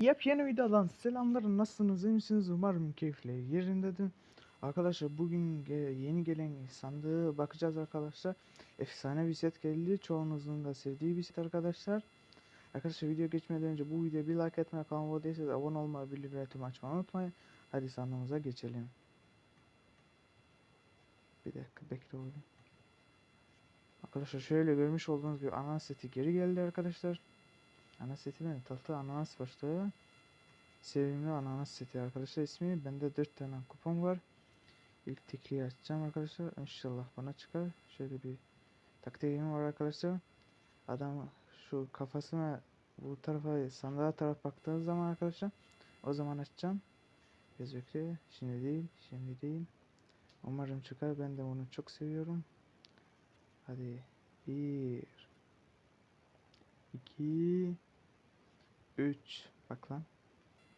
Yepyeni videodan selamlar nasılsınız iyi misiniz umarım keyifle yerindedir. Arkadaşlar bugün yeni gelen sandığı bakacağız arkadaşlar. Efsane bir set geldi çoğunuzun da sevdiği bir set arkadaşlar. Arkadaşlar video geçmeden önce bu videoya bir like etmeyi kanalıma abone abone olmayı bildirim açmayı unutmayın. Hadi sandığımıza geçelim. Bir dakika bekle oğlum. Arkadaşlar şöyle görmüş olduğunuz gibi ana seti geri geldi arkadaşlar. Ana seti ne? Tatlı ananas başlığı. Sevimli ananas seti arkadaşlar ismi. Bende 4 tane kupon var. İlk tekliği açacağım arkadaşlar. İnşallah bana çıkar. Şöyle bir taktiğim var arkadaşlar. Adam şu kafasına bu tarafa sandığa taraf baktığınız zaman arkadaşlar o zaman açacağım. Biraz bekle. Şimdi değil. Şimdi değil. Umarım çıkar. Ben de onu çok seviyorum. Hadi. Bir. iki, Üç. Bak lan.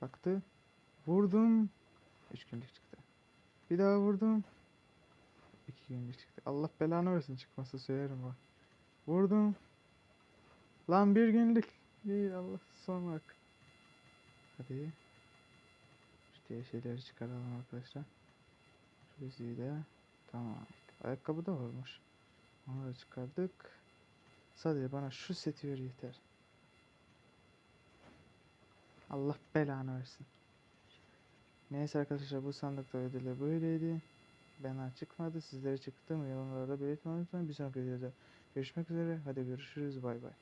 Baktı. Vurdum. Üç günlük çıktı. Bir daha vurdum. İki günlük çıktı. Allah belanı versin çıkmasa söylerim bak. Vurdum. Lan bir günlük. İyi Allah son bak. Hadi. Şu diğer şeyleri çıkaralım arkadaşlar. Şu yüzüğü de. Tamam. Ayakkabı da varmış. Onu da çıkardık. Sadece bana şu seti ver yeter. Allah belanı versin. Neyse arkadaşlar bu sandıkta ödüller böyleydi. Bana çıkmadı. Sizlere çıktı mı yorumlarda belirtmeyi unutmayın. Bir sonraki videoda görüşmek üzere. Hadi görüşürüz. Bay bay.